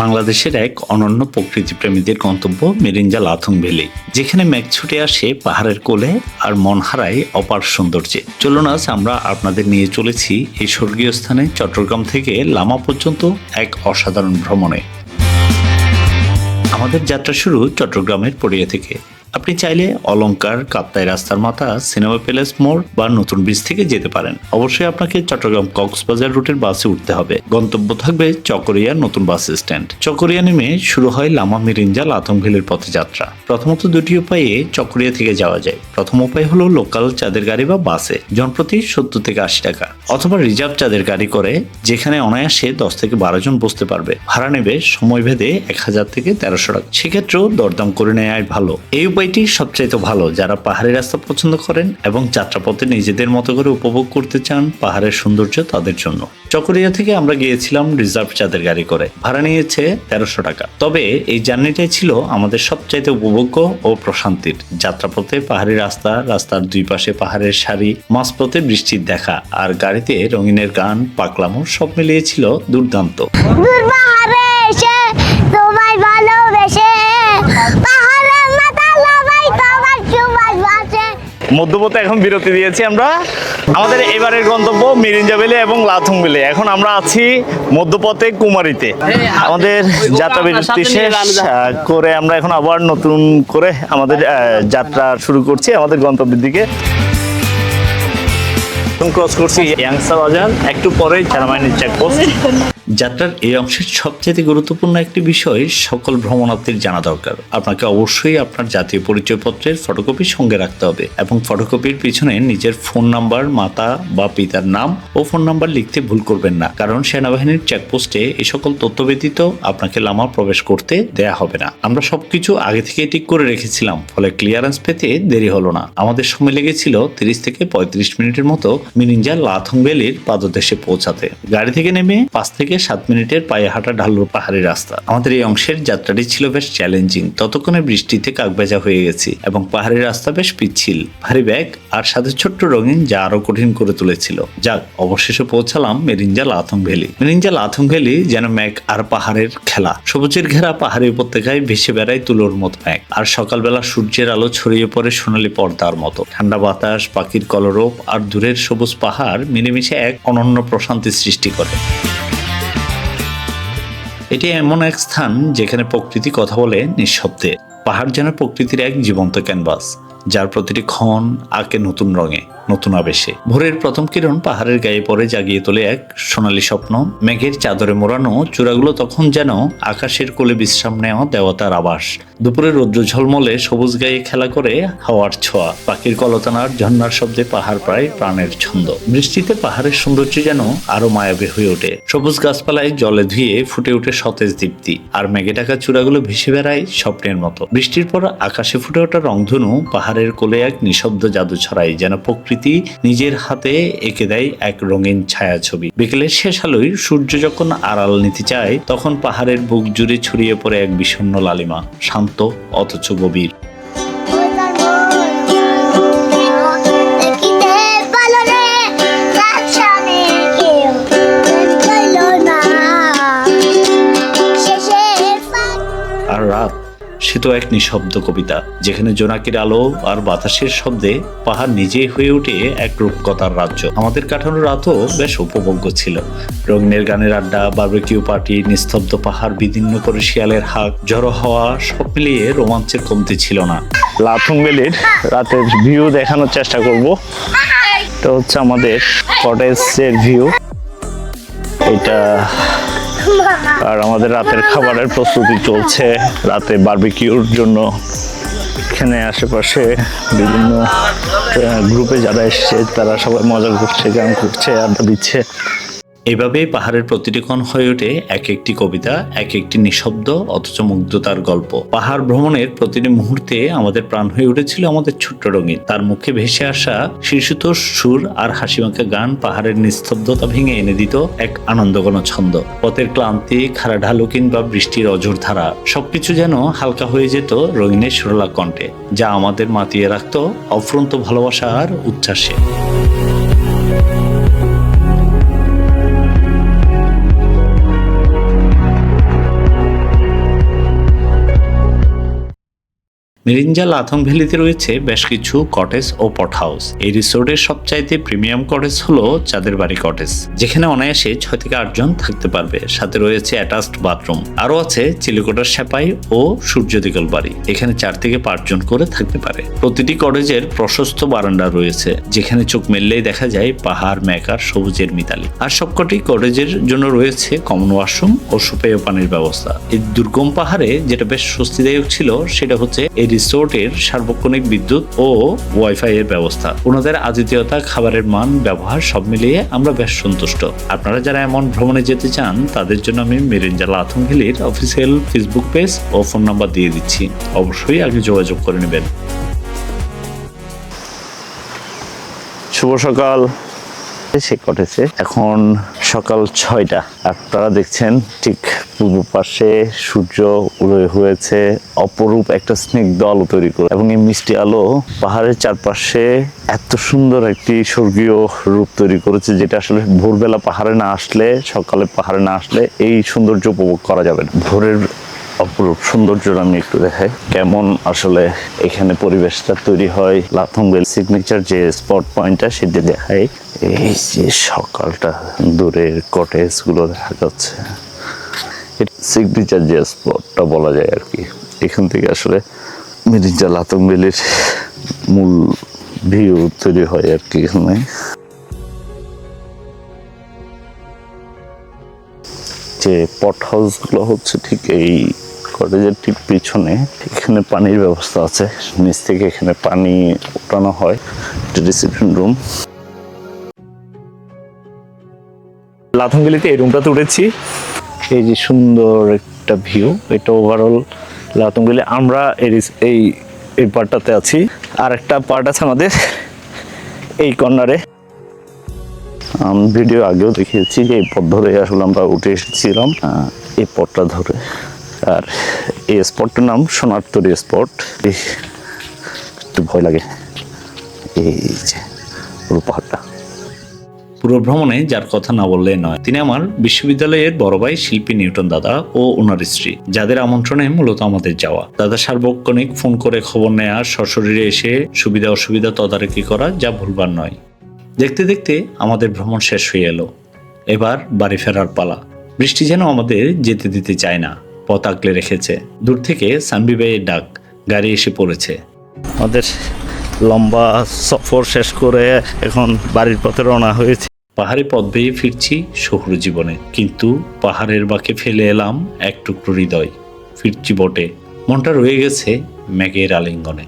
বাংলাদেশের এক অনন্য প্রকৃতি প্রেমীদের গন্তব্য মেরিঞ্জা লাথং ভ্যালি, যেখানে মেঘ ছুটে আসে পাহাড়ের কোলে আর মন হারায় অপার সৌন্দর্যে। চলুন আজ আমরা আপনাদের নিয়ে চলেছি এই স্বর্গীয় স্থানে, চট্টগ্রাম থেকে লামা পর্যন্ত এক অসাধারণ ভ্রমণে। আমাদের যাত্রা শুরু চট্টগ্রামের পড়িয়া থেকে। আপনি চাইলে অলংকার, কাপ্তাই রাস্তার মাথা, সিনেমা প্যালেস, মোড় বা নতুন ব্রিজ থেকে যেতে পারেন। অবশ্যই আপনাকে চট্টগ্রাম কক্সবাজার রুটের বাসে উঠতে হবে। গন্তব্য থাকবে চকরিয়ার নতুন বাস স্ট্যান্ড। চকরিয়া নেমে শুরু হয় লামা মিরিঞ্জা লাথংভিলের পথে যাত্রা। প্রথমত দুটি উপায়ে চকরিয়া থেকে যাওয়া যায়। প্রথম উপায় হলো লোকাল চাঁদের গাড়ি বা বাসে জনপ্রতি সত্তর থেকে আশি টাকা। অথবা রিজার্ভ চাঁদের গাড়ি করে, যেখানে অনায়াসে দশ থেকে বারো জন বসতে পারবে। ভাড়া নেবে সময় ভেদে এক হাজার থেকে তেরোশো টাকা। সেক্ষেত্রেও দরদাম করে নেয় ভালো। এই উপায়টি সবচাইতে ভালো, যারা পাহাড়ি রাস্তা পছন্দ করেন এবং যাত্রাপথে নিজেদের মতো করে উপভোগ করতে চান পাহাড়ের সৌন্দর্য তাদের জন্য। চকরিয়া থেকে আমরা গিয়েছিলাম রিজার্ভ চাঁদের গাড়ি করে। ভাড়া নিয়েছে তেরোশো টাকা। তবে এই জার্নিটাই ছিল আমাদের সবচাইতে উপভোগ্য ও প্রশান্তির। যাত্রাপথে পাহাড়ি রাস্তা, রাস্তার দুই পাশে পাহাড়ের সারি, মাঝপথে বৃষ্টির দেখা আর গাড়িতে রঙিনের গান পাকলামো সব মিলিয়ে ছিল দুর্দান্ত দূর পাহাড়ে এসে তোমায় ভালোবেসে পাহাড়ের মাথা লাগাই তোমার সুবাস বাসে মধ্যপথে এখন বিরতি দিয়েছি আমরা। আমাদের এবারের গন্তব্য মিরিঞ্জা বেলে এবং লাথং বেলে এখন আমরা আছি মধ্যপথে কুমারীতে। আমাদের যাত্রা বিরতি শেষ করে আমরা এখন আবার নতুন করে আমাদের যাত্রা শুরু করছি আমাদের গন্তব্যের দিকে। ক্রস করছি ইয়াংসা বাজার, একটু পরেই চারামাইনের চেকপোস্ট যাত্রার এই অংশের সবচেয়ে গুরুত্বপূর্ণ একটি বিষয় সকল ভ্রমণার্থীর জানা দরকার। আপনাকে অবশ্যই আপনার জাতীয় পরিচয়পত্রের ফটোকপি সঙ্গে রাখতে হবে এবং ফটোকপির পিছনে নিজের ফোন নাম্বার মাতা বা পিতার নাম ও ফোন নাম্বার লিখতে ভুল করবেন না। কারণ সেনাবাহিনীর চেকপোস্টে এই সকল তথ্য ব্যতীত আপনাকে লামা প্রবেশ করতে দেয়া হবে না। আমরা সবকিছু আগে থেকে ঠিক করে রেখেছিলাম, ফলে ক্লিয়ারেন্স পেতে দেরি হলো না। আমাদের সময় লেগেছিল তিরিশ থেকে পঁয়ত্রিশ মিনিটের মতো মিনিঞ্জা লাথং ভ্যালির পাদদেশে পৌঁছাতে। গাড়ি থেকে নেমে পাঁচ থেকে সাত মিনিটের পায়ে হাঁটা ঢালুর পাহাড়ি রাস্তা। আমাদের এই অংশের যাত্রাটি ছিল বেশ চ্যালেঞ্জিং ততক্ষণে বৃষ্টিতে কাকবেজা হয়ে গেছি এবং পাহাড়ি রাস্তা বেশ পিচ্ছিল। ভারী ব্যাগ আর সাথে ছোট্ট রঙিন যা আরও কঠিন করে তুলেছিল। যাক, অবশেষে পৌঁছালাম মেরিঞ্জা লাথং ভ্যালি। মেরিঞ্জা লাথং ভ্যালি যেন ম্যাক আর পাহাড়ের খেলা। সবুজের ঘেরা পাহাড়ি উপত্যকায় ভেসে বেড়ায় তুলোর মতো ম্যাক। আর সকালবেলা সূর্যের আলো ছড়িয়ে পড়ে সোনালি পর্দার মতো। ঠান্ডা বাতাস, পাখির কলরব আর দূরের সবুজ পাহাড় মিলেমিশে এক অনন্য প্রশান্তি সৃষ্টি করে। এটি এমন এক স্থান যেখানে প্রকৃতি কথা বলে নিঃশব্দে। পাহাড় যেন প্রকৃতির এক জীবন্ত ক্যানভাস। যার প্রতিটি ক্ষণ আঁকে নতুন রঙে, নতুন আবেশে। ভোরের প্রথম কিরণ পাহাড়ের গায়ে পড়ে জাগিয়ে তোলে এক সোনালী স্বপ্ন। মেঘের চাদরে মোড়ানো চূড়াগুলো তখন যেন আকাশের কোলে বিশ্রাম নেওয়া দেবতার আবাস। দুপুরে রৌদ্র ঝলমলে সবুজ গায়ে খেলা করে হাওয়ার ছোঁয়া। পাখির কলতানার ঝর্ণার শব্দে পাহাড় প্রায় প্রাণের ছন্দ। বৃষ্টিতে পাহাড়ের সৌন্দর্য যেন আরও মায়াবী হয়ে ওঠে। সবুজ গাছপালায় জলে ধুয়ে ফুটে ওঠে সতেজ দীপ্তি। আর মেঘে ঢাকা চূড়াগুলো ভেসে বেড়ায় স্বপ্নের মতো। বৃষ্টির পর আকাশে ফুটে ওঠা রংধনু পাহাড়ের কোলে এক নিঃশব্দ জাদু ছড়ায়, যেন প্রকৃতি নিজের হাতে এঁকে দেয় এক রঙিন ছায়া ছবি বিকেলের শেষ আলোয় সূর্য যখন আড়াল নিতে চায়, তখন পাহাড়ের বুক জুড়ে ছড়িয়ে পড়ে এক বিষণ্ন লালিমা, শান্ত অথচ গভীর। সে তো এক নিঃশব্দ কবিতা, যেখানে জোনাকির আলো আর বাতাসের শব্দে পাহাড় নিজেই হয়ে ওঠে এক রূপকথার রাজ্য। আমাদের কাঠানো রাতও বেশ উপভোগ্য ছিল। রঙিনের গানের আড্ডা, বারবেকিউ পার্টি, নিস্তব্ধ পাহাড় বিদীর্ণ করে শিয়ালের হাক, জড়ো হওয়া, সব মিলিয়ে রোমাঞ্চের কমতি ছিল না। লাথুং ভ্যালির রাতের ভিউ দেখানোর চেষ্টা করব। এটা হচ্ছে আমাদের কটেজের ভিউ এটা আর আমাদের রাতের খাবারের প্রস্তুতি চলছে। রাতে বারবিকিউর জন্য এখানে আশেপাশে বিভিন্ন গ্রুপে যারা এসছে, তারা সবাই মজা করছে, গান করছে, আড্ডা দিচ্ছে। এভাবে পাহাড়ের প্রতিটি কোণ হয়ে ওঠে এক একটি কবিতা, এক একটি নিঃশব্দ, অথচ মুগ্ধতার গল্প। পাহাড় ভ্রমণের প্রতিটি মুহূর্তে আমাদের প্রাণ হয়ে উঠেছিল আমাদের ছোট্ট রঙিন। তার মুখে ভেসে আসা শিশুতোষ সুর আর হাসিমাখা গান পাহাড়ের নিস্তব্ধতা ভেঙে এনে দিত এক আনন্দঘন ছন্দ। পথের ক্লান্তি খাড়া ঢালু কিংবা বৃষ্টির অঝোর ধারা, সবকিছু যেন হালকা হয়ে যেত রঙিনের সুরলা কণ্ঠে, যা আমাদের মাতিয়ে রাখত অফ্রন্ত ভালোবাসা আর উচ্ছ্বাসে। মিরিঞ্জা লাথং ভ্যালিতে রয়েছে বেশ কিছু কটেজ ও পট হাউস। এই রিসোর্টের সবচাইতে প্রিমিয়াম কটেজ হলো চাঁদের বাড়ি কটেজ, যেখানে অনায়াসে ছয় থেকে আটজন থাকতে পারবে। সাথে রয়েছে অ্যাটাচড বাথরুম, আরও আছে চিলিকোটার সেপাই ও সূর্যদিগল বাড়ি, এখানে চার থেকে পাঁচজন করে থাকতে পারে। প্রতিটি কটেজের প্রশস্ত বারান্দা রয়েছে, যেখানে চোখ মেললেই দেখা যায় পাহাড় মেকার সবুজের মিতালি। আর সবকটি কটেজের জন্য রয়েছে কমন ওয়াশরুম ও সুপেয় পানির ব্যবস্থা। এই দুর্গম পাহাড়ে যেটা বেশ স্বস্তিদায়ক ছিল, সেটা হচ্ছে এই রিসোর্টের সার্বক্ষণিক বিদ্যুৎ ও ওয়াইফাই এর ব্যবস্থা। ওনাদের আতিথেয়তা, খাবারের মান, ব্যবহার সব মিলিয়ে আমরা বেশ সন্তুষ্ট। আপনারা যারা এমন ভ্রমণে যেতে চান, তাদের জন্য আমি মেরিঞ্জা লাথংহিলির অফিসিয়াল ফেসবুক পেজ ও ফোন নাম্বার দিয়ে দিচ্ছি। অবশ্যই আগে যোগাযোগ করে নেবেন। শুভ সকাল। সে কটেছে। এখন সকাল ছয়টা। আপনারা দেখছেন ঠিক পূর্ব পাশে সূর্য উদয় হয়েছে, অপরূপ একটা স্নিগ্ধ আলো তৈরি করে। এবং এই মিষ্টি আলো পাহাড়ের চারপাশে এত সুন্দর একটি স্বর্গীয় রূপ তৈরি করেছে, যেটা আসলে ভোরবেলা পাহাড়ে না আসলে, সকালে পাহাড়ে না আসলে এই সৌন্দর্য উপভোগ করা যাবে না। ভোরের অপরূপ সৌন্দর্যটা আমি একটু দেখাই। কেমন আসলে এখানে পরিবেশটা তৈরি হয় লাথংবেল সিগনেচার যে স্পট পয়েন্টটা সেটি দেখাই। এই যে সকালটা, দূরের কটেজগুলো দেখা যাচ্ছে। সিগনেচার যে স্পটটা বলা যায় আর কি। এখান থেকে আসলে মিরিঞ্জা লাতংবেলের মূল ভিউ তৈরি হয় আর কি এখানে। যে পট হাউসগুলো হচ্ছে ঠিক এই কটেজের ঠিক পিছনে এখানে পানির ব্যবস্থা আছে। নিচ থেকে এখানে পানি ওঠানো হয় রিসেপশন রুম লাথঙ্গিলিতে এই রুমটাতে উঠেছি। এই যে সুন্দর একটা ভিউ এটা ওভারঅল লাথঙ্গিলি আমরা এই এই পার্টটাতে আছি। আর একটা পার্ট আছে আমাদের এই কর্নারে আমি ভিডিও আগেও দেখিয়েছি যে এই পথ ধরে আসলে আমরা উঠে এসেছিলাম এই পথটা ধরে। আর এই স্পটটার নাম সোনারতরি স্পট। একটু ভয় লাগে। এই যে, পুরো পাহাড়টা। পুরো ভ্রমণে যার কথা না বললে নয়, তিনি আমার বিশ্ববিদ্যালয়ের বড় ভাই শিল্পী নিউটন দাদা ও ওনার স্ত্রী, যাদের আমন্ত্রণে মূলত আমাদের যাওয়া। দাদা সার্বক্ষণিক ফোন করে খবর নেওয়া সশরীরে এসে সুবিধা অসুবিধা তদারকি করা যা ভুলবার নয়। দেখতে দেখতে আমাদের ভ্রমণ শেষ হয়ে এলো। এবার বাড়ি ফেরার পালা। বৃষ্টি যেন আমাদের যেতে দিতে চায় না। পথ আঁকলে রেখেছে। দূর থেকে সানবি ভাইয়ের ডাক গাড়ি এসে পড়েছে। আমাদের লম্বা সফর শেষ করে এখন বাড়ির পথে রওনা হয়েছে। পাহাড়ি পথ বেয়ে ফিরছি শহুর জীবনে। কিন্তু পাহাড়ের বাঁকে ফেলে এলাম এক টুকরো হৃদয়। ফিরছি বটে। মনটা রয়ে গেছে ম্যাগের আলিঙ্গনে।